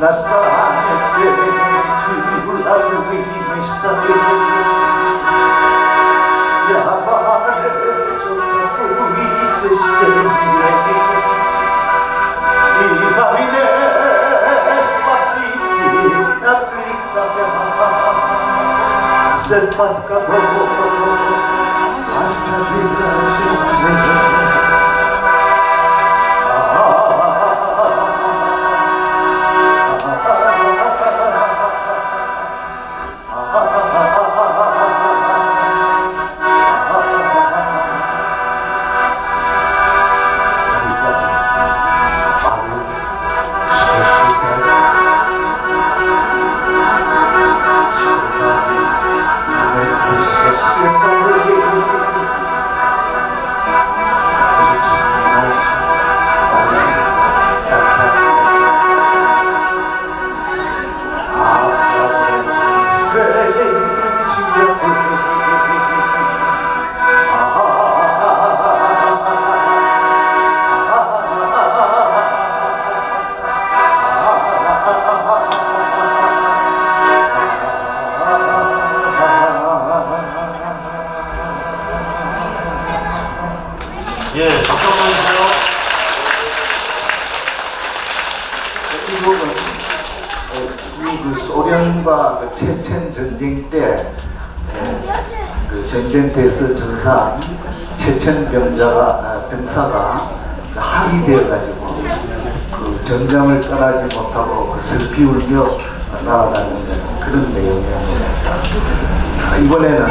Nastane tüylerimi işte Yabarı çocuğu yetiştirdi İlahine esmatiti Evlilikte Sırf başka bu Aşka bir taşı 소련과 그 체첸 전쟁 때, 에, 그 전쟁터에서 전사 체첸 병자가 아, 병사가 그 합의되어 가지고 그 전장을 떠나지 못하고 그 슬피 울며 날아다니는 그런 내용이었습니다. 아, 이번에는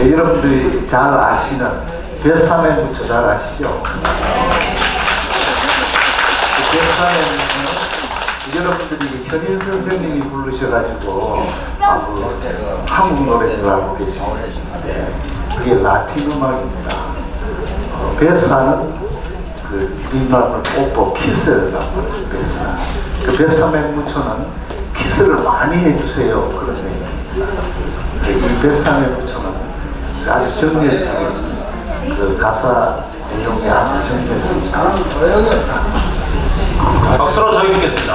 예, 여러분들이 잘 아시는 뱃삼의 무초 잘 아시죠? 그 여러분들 이그 현인 선생님이 부르셔가지고 아, 그 한국 노래를 알고 계십니다. 네, 그게 라틴 음악입니다. 어, 베사는 그 이름을 뽀뽀 키스라고 해요. 베사. 그 베사의 무초는 키스를 많이 해주세요. 그런 얘기입니다. 그이 베사의 무초는 아주 정열적인 그 가사 내용이 아주 정열적인 박수로 저희 듣겠습니다.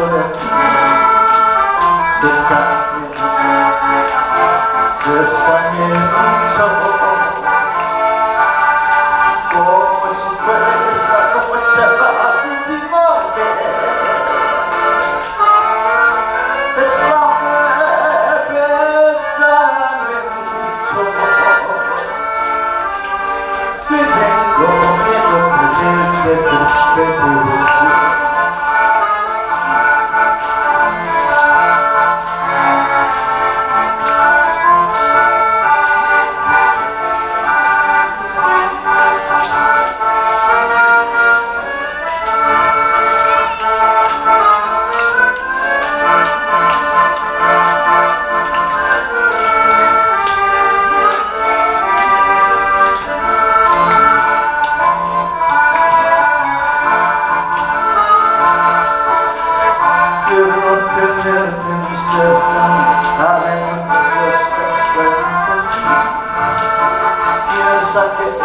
children this afternoon, this Sunday. So